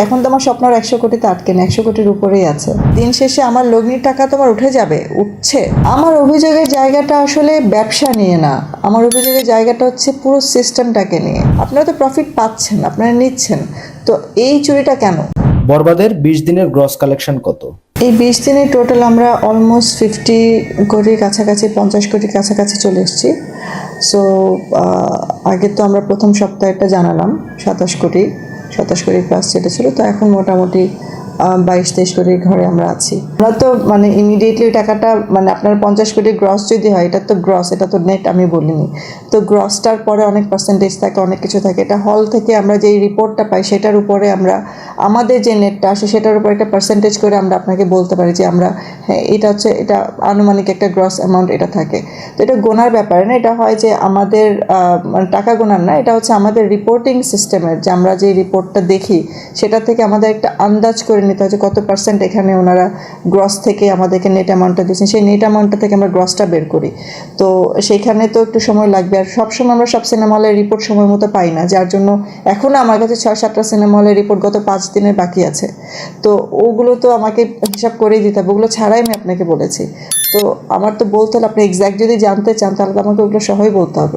এখন তো আমার স্বপ্ন একশো কোটিতে আটকে না একশো কোটির উপরেই আছে। দিন শেষে আমার লগ্নির টাকা তোমার উঠে যাবে উঠছে। আমার অভিযোগের জায়গাটা আসলে ব্যবসা নিয়ে না। আমার অভিযোগের জায়গাটা হচ্ছে পুরো সিস্টেমটাকে নিয়ে। আপনারা তো প্রফিট পাচ্ছেন আপনারা নিচ্ছেন। তো এই চুরিটা কেন? বরবাদের বিশ দিনের গ্রস কালেকশন কত? এই বিশ দিনে টোটাল আমরা অলমোস্ট ফিফটি কোটির কাছাকাছি পঞ্চাশ কোটির কাছাকাছি চলে এসেছি। সো আগে তো আমরা প্রথম সপ্তাহেটা জানালাম সাতাশ কোটি। সাতাশ কোটি প্লাস যেটা ছিল তো এখন মোটামুটি বাইশ তেইশ কোটির ঘরে আমরা আছি। আমরা তো মানে ইমিডিয়েটলি টাকাটা মানে আপনার পঞ্চাশ কোটি গ্রস যদি হয়, এটা তো গ্রস এটা তো নেট আমি বলিনি। তো গ্রসটার পরে অনেক পার্সেন্টেজ থাকে, অনেক কিছু থাকে। এটা হল থেকে আমরা যেই রিপোর্টটা পাই, সেটার উপরে আমরা আমাদের যে নেটটা আসে, সেটার উপর একটা পার্সেন্টেজ করে আমরা আপনাকে বলতে পারি যে আমরা হ্যাঁ এটা হচ্ছে, এটা আনুমানিক একটা গ্রস অ্যামাউন্ট এটা থাকে। তো এটা গোনার ব্যাপারে না, এটা হয় যে আমাদের মানে টাকা গোনার না, এটা হচ্ছে আমাদের রিপোর্টিং সিস্টেমের যে আমরা যে রিপোর্টটা দেখি, সেটা থেকে আমাদের একটা আন্দাজ করে নিতে হয় যে কত পার্সেন্ট এখানে ওনারা গ্রস থেকে আমাদেরকে নেট অ্যামাউন্টটা দিচ্ছেন সেই নেট অ্যামাউন্টটা থেকে আমরা গ্রসটা বের করি। তো সেইখানে তো একটু সময় লাগবে। আর সবসময় আমরা সব সিনেমা হলের রিপোর্ট সময় মতো পাই না, যার জন্য এখনও আমার কাছে ছয় সাতটা সিনেমা হলের রিপোর্ট গত পাঁচ দিনের বাকি আছে। তো ওগুলো তো আমাকে হিসাব করেই দিতে হবে। ওগুলো ছাড়াই আমি আপনাকে বলেছি। তো আমার তো বলতে হলে, আপনি এক্স্যাক্ট যদি জানতে চান, তাহলে তো আমাকে ওগুলো সহই বলতে হবে।